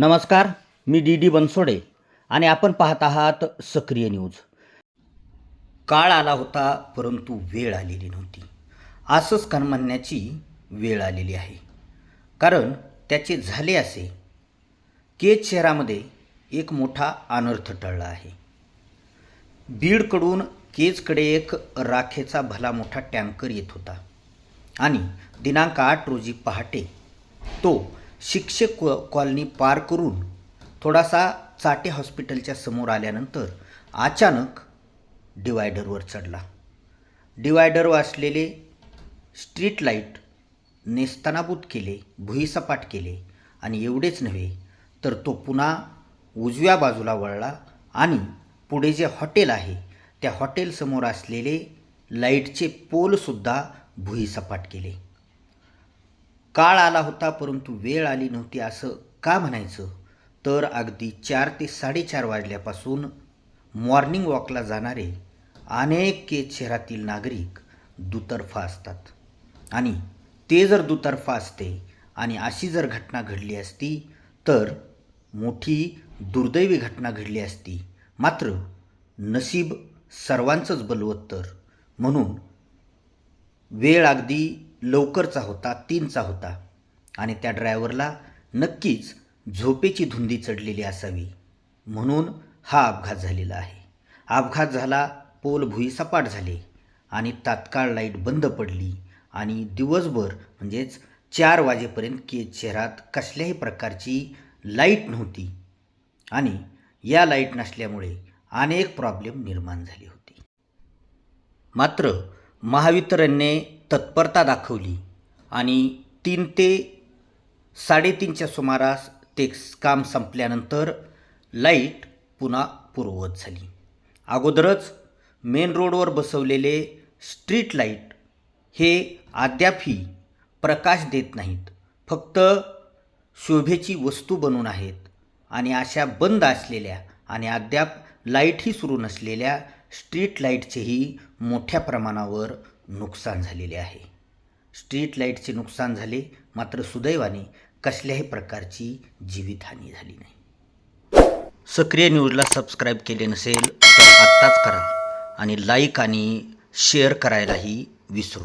नमस्कार मी D D Bansode आणि आपण पाहत आहात सक्रिय न्यूज. काळ आला होता परंतु वेळ आलेली नव्हती. असंच कान म्हणण्याची वेळ आलेली आहे. कारण त्याचे झाले असे केज शहरामध्ये एक मोठा अनर्थ टळला आहे. बीडकडून केजकडे एक राखेचा भला मोठा टँकर येत होता आणि दिनांक आठ रोजी पहाटे तो शिक्षक कॉ कॉलनी पार करून थोडासा चाटे हॉस्पिटलच्या समोर आल्यानंतर अचानक डिवायडरवर चढला. डिवायडरवर असलेले स्ट्रीट लाइट नेस्तानाबूत केले भुईसपाट केले आणि एवढेच नव्हे तर तो पुन्हा उजव्या बाजूला वळला आणि पुढे जे हॉटेल आहे त्या हॉटेलसमोर असलेले लाईटचे पोलसुद्धा भुईसपाट केले. काळ आला होता परंतु वेळ आली नव्हती असं का म्हणायचं? तर अगदी चार ते साडेचार वाजल्यापासून मॉर्निंग वॉकला जाणारे अनेक केज शहरातील नागरिक दुतर्फा असतात. आणि ते जर दुतर्फा असते आणि अशी जर घटना घडली असती तर मोठी दुर्दैवी घटना घडली असती. मात्र नशीब सर्वांचंच बलवत्तर. म्हणून वेळ अगदी लवकरचा होता तीनचा होता. आणि त्या ड्रायव्हरला नक्कीच झोपेची धुंदी चढलेली असावी. म्हणून हा अपघात झालेला आहे. अपघात झाला पोल भुई सपाट झाले आणि तात्काळ लाइट बंद पडली आणि दिवसभर म्हणजेच चार वाजेपर्यंत के शहरात कसल्याही प्रकारची लाइट नव्हती आणि या लाइट नसल्यामुळे अनेक प्रॉब्लेम निर्माण झाले होते. मात्र महावितरणने तत्परता दाखवली आणि तीन ते साडेतीनच्या सुमारास ते काम संपल्यानंतर लाइट पुन्हा पूर्ववत झाली. अगोदरच मेन रोडवर बसवलेले स्ट्रीट लाइट हे अद्यापही प्रकाश देत नाहीत. फक्त शोभेची वस्तू बनून आहेत आणि अशा बंद असलेल्या आणि अद्याप लाईटही सुरू नसलेल्या स्ट्रीट लाईटचेही मोठ्या प्रमाणावर नुकसान झालेले आहे. स्ट्रीट लाईटचे नुकसान झाले मात्र सुदैवाने कसल्याही प्रकारची जीवितहानी झाली नाही. सक्रिय न्यूजला सबस्क्राईब केले नसेल तर आत्ताच करा आणि लाईक आणि शेअर करायलाही विसरू